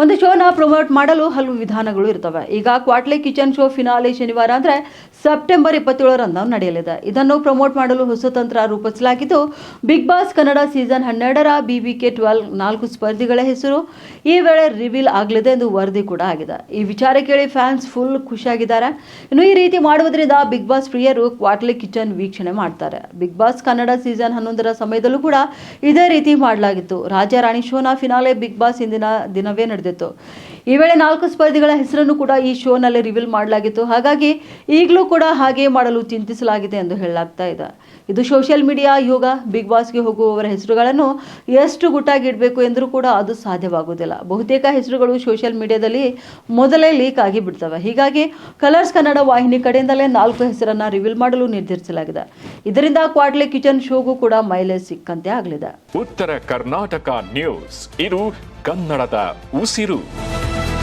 ಒಂದು ಶೋನ ಪ್ರಮೋಟ್ ಮಾಡಲು ಹಲವು ವಿಧಾನಗಳು ಇರ್ತವೆ. ಈಗ ಕ್ವಾಟ್ಲೆ ಕಿಚನ್ ಶೋ ಫಿನಾಲೆ ಶನಿವಾರ ಅಂದ್ರೆ ಸೆಪ್ಟೆಂಬರ್ ಇಪ್ಪತ್ತೇಳರಂದು ನಡೆಯಲಿದೆ. ಇದನ್ನು ಪ್ರಮೋಟ್ ಮಾಡಲು ಹೊಸ ತಂತ್ರ ರೂಪಿಸಲಾಗಿದ್ದು, ಬಿಗ್ ಬಾಸ್ ಕನ್ನಡ ಸೀಸನ್ ಹನ್ನೆರಡರ ಬಿಬಿಕೆ ಟ್ವೆಲ್ ನಾಲ್ಕು ಸ್ಪರ್ಧಿಗಳ ಹೆಸರು ಈ ವೇಳೆ ರಿವೀಲ್ ಆಗಲಿದೆ ಎಂದು ವರದಿ ಕೂಡ ಆಗಿದೆ. ಈ ವಿಚಾರ ಕೇಳಿ ಫ್ಯಾನ್ಸ್ ಫುಲ್ ಖುಷಿಯಾಗಿದ್ದಾರೆ. ಇನ್ನು ಈ ರೀತಿ ಮಾಡುವುದರಿಂದ ಬಿಗ್ ಬಾಸ್ ಪ್ರಿಯರು ಕ್ವಾಟ್ಲೆ ಕಿಚನ್ ವೀಕ್ಷಣೆ ಮಾಡ್ತಾರೆ. ಬಿಗ್ ಬಾಸ್ ಕನ್ನಡ ಸೀಸನ್ ಹನ್ನೊಂದರ ಸಮಯದಲ್ಲೂ ಕೂಡ ಇದೇ ರೀತಿ ಮಾಡಲಾಗಿತ್ತು. ರಾಜ ರಾಣಿ ಶೋನ ಫಿನಾಲೆ ಬಿಗ್ ಬಾಸ್ ಇಂದಿನ ದಿನವೇ ನಡೆದಿತ್ತು. ಈ ವೇಳೆ ನಾಲ್ಕು ಸ್ಪರ್ಧಿಗಳ ಹೆಸರನ್ನು ಕೂಡ ಈ ಶೋನಲ್ಲಿ ರಿವೀಲ್ ಮಾಡಲಾಗಿತ್ತು. ಹಾಗಾಗಿ ಈಗಲೂ ಕೂಡ ಹಾಗೆ ಮಾಡಲು ಚಿಂತಿಸಲಾಗಿದೆ ಎಂದು ಹೇಳಲಾಗ್ತಾ ಇದೆ. ಇದು ಸೋಷಿಯಲ್ ಮೀಡಿಯಾ ಯೋಗ ಬಿಗ್ ಬಾಸ್ಗೆ ಹೋಗುವವರ ಹೆಸರುಗಳನ್ನು ಎಷ್ಟು ಗುಟ್ಟಾಗಿಡಬೇಕು ಎಂದರೂ ಕೂಡ ಅದು ಸಾಧ್ಯವಾಗುವುದಿಲ್ಲ. ಬಹುತೇಕ ಹೆಸರುಗಳು ಸೋಷಿಯಲ್ ಮೀಡಿಯಾದಲ್ಲಿ ಮೊದಲೇ ಲೀಕ್ ಆಗಿ ಬಿಡ್ತವೆ. ಹೀಗಾಗಿ ಕಲರ್ಸ್ ಕನ್ನಡ ವಾಹಿನಿ ಕಡೆಯಿಂದಲೇ ನಾಲ್ಕು ಹೆಸರನ್ನು ರಿವೀಲ್ ಮಾಡಲು ನಿರ್ಧರಿಸಲಾಗಿದೆ. ಇದರಿಂದ ಕ್ವಾಡ್ಲೆ ಕಿಚನ್ ಶೋಗೂ ಕೂಡ ಮೈಲೇಜ್ ಸಿಕ್ಕಂತೆ ಆಗಲಿದೆ. ಉತ್ತರ ಕರ್ನಾಟಕ ನ್ಯೂಸ್ ಇದು ಕನ್ನಡದ ಉಸಿರು.